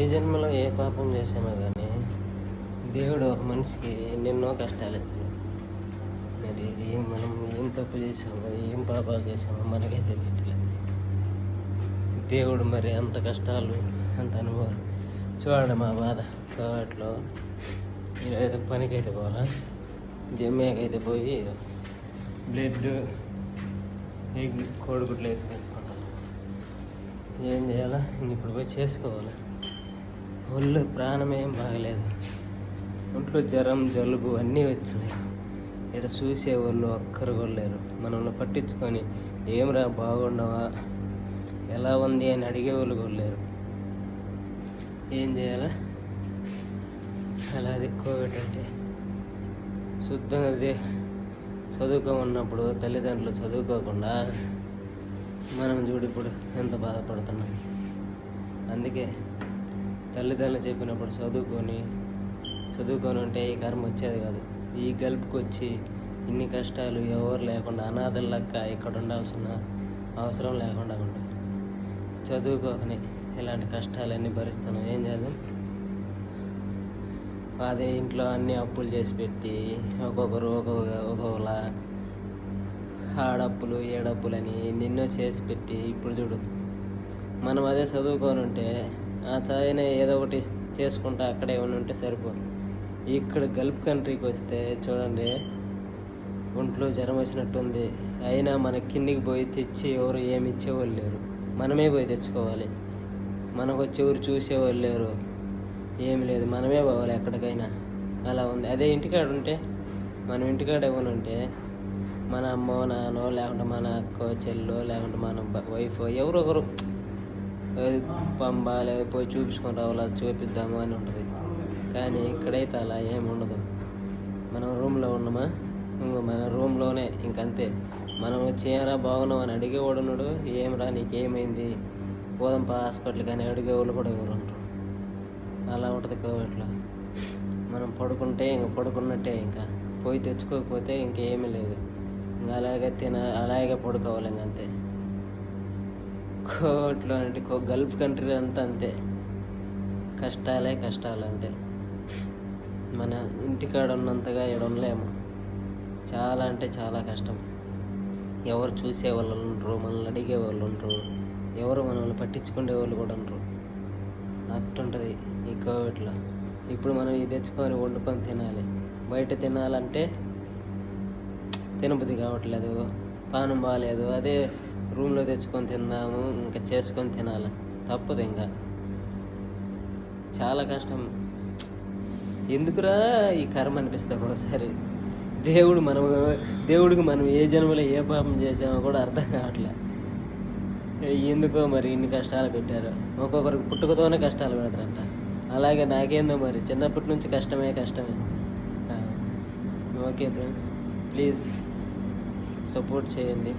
ఏ జన్మలో ఏ పాపం చేసామో కానీ దేవుడు ఒక మనిషికి ఎన్నెన్నో కష్టాలు ఇస్తాడు మరి ఏం మనం ఏం తప్పు చేసామో ఏం పాపాలు చేసామో మనకే తెలియట్లేదు. దేవుడు మరి అంత కష్టాలు అంత అనుభవం చూడండి మా బాధ. కోవట్లో ఏదో పనికైతే పోవాలా? జమ్యాకైతే పోయి బ్లడ్ కోడిగుడ్లు అయితే తెచ్చుకుంటాం ఏం చేయాలా? ఇప్పుడు పోయి చేసుకోవాలి? ఒళ్ళు ప్రాణమేం బాగలేదు. ఒంట్లో జ్వరం జలుబు అన్నీ వచ్చినాయి. ఇక్కడ చూసే వాళ్ళు ఒక్కరు కూడా లేరు. మనల్ని పట్టించుకొని ఏమరా బాగుండవా ఎలా ఉంది? అని అడిగే వాళ్ళు కూడా లేరు. ఏం చేయాలా? అలా అది కోవిడ్ అంటే. శుద్ధంగా అదే చదువుకోమన్నప్పుడు తల్లిదండ్రులు చదువుకోకుండా మనం చూడు ఇప్పుడు ఎంత బాధపడుతున్నాం. అందుకే తల్లిదండ్రులు చెప్పినప్పుడు చదువుకొని చదువుకొని ఉంటే ఈ కర్మ వచ్చేది కాదు. ఈ గల్పుకి వచ్చి ఇన్ని కష్టాలు ఎవరు లేకుండా అనాథలక్క ఇక్కడ ఉండాల్సిన అవసరం లేకుండా ఉంటుంది. చదువుకోకని ఇలాంటి కష్టాలన్నీ భరిస్తున్నాం. ఏం చేద్దాం? అదే ఇంట్లో అన్ని అప్పులు చేసి పెట్టి ఒక్కొక్కరు ఒక్కొక్క ఒక్కొక్కలా ఆడప్పులు ఏడప్పులని ఎన్నెన్నో చేసి పెట్టి ఇప్పుడు చూడు మనం అదే చదువుకొని ఉంటే ఆ చదివిన ఏదో ఒకటి చేసుకుంటా అక్కడ ఏమైనా ఉంటే సరిపోదు. ఇక్కడ గల్ఫ్ కంట్రీకి వస్తే చూడండి ఒంట్లో జ్వరం వచ్చినట్టుంది. అయినా మన కిందికి పోయి తెచ్చి ఎవరు ఏమి ఇచ్చేవాళ్ళు లేరు. మనమే పోయి తెచ్చుకోవాలి. మనకు వచ్చేవారు చూసేవాళ్ళు లేరు. ఏమి లేదు మనమే పోవాలి ఎక్కడికైనా. అలా ఉంది. అదే ఇంటికాడ ఉంటే మనం ఇంటికాడ ఎవరు ఉంటే మన అమ్మో నాన్నో లేకుంటే మన అక్కో చెల్లో లేకుంటే మన వైఫ్ ఎవరో పంపాలి లేదా పోయి చూపించుకొని రావాలి చూపిద్దాము అని ఉంటుంది. కానీ ఇక్కడైతే అలా ఏమి ఉండదు. మనం రూమ్లో ఉన్నామా? ఇంకో మన రూమ్లోనే ఇంకంతే. మనం చేయరా బాగున్నాం అని అడిగేవాడు ఉన్నాడు. రా నీకేమైంది? పోదంపా హాస్పిటల్ కానీ అడిగేవాళ్ళు కూడా ఎవరు ఉండరు. అలా ఉంటుంది కోవిడ్లో. మనం పడుకుంటే ఇంక పడుకున్నట్టే ఇంకా. పోయి తెచ్చుకోకపోతే ఇంకేమీ లేదు. ఇంకా అలాగే తిన అలాగే పడుకోవాలి ఇంక అంతే అంటే కో- గల్ఫ్ కంట్రీ అంతా అంతే. కష్టాలే కష్టాలు అంతే. మన ఇంటికాడ ఉన్నంతగా ఇక్కడ చాలా అంటే చాలా కష్టం. ఎవరు చూసే వాళ్ళు ఉండరు మనల్ని అడిగే వాళ్ళు ఉండరు ఎవరు మనల్ని పట్టించుకునే వాళ్ళు కూడా ఉండరు అట్టుంటుంది ఈ కోవిడ్లో. ఇప్పుడు మనం ఇది తెచ్చుకొని వండుకొని తినాలి. బయట తినాలంటే తినబుద్ధి కావట్లేదు. పానం బాగాలేదు అదే రూమ్లో తెచ్చుకొని తిందాము ఇంకా చేసుకొని తినాలి. తప్పదు ఇంకా. చాలా కష్టం. ఎందుకురా ఈ కర్మ అనిపిస్తుంది ఒకసారి దేవుడు మనం దేవుడికి మనం ఏ జన్మలో ఏ పాపం చేసామో కూడా అర్థం కావట్లే. ఎందుకో మరి ఇన్ని కష్టాలు పెట్టారు? ఒక్కొక్కరికి పుట్టుకతోనే కష్టాలు పెడతారంట. అలాగే నాకేందో మరి చిన్నప్పటి నుంచి కష్టమే కష్టమే. Okay friends please. సపోర్ట్ చేయండి.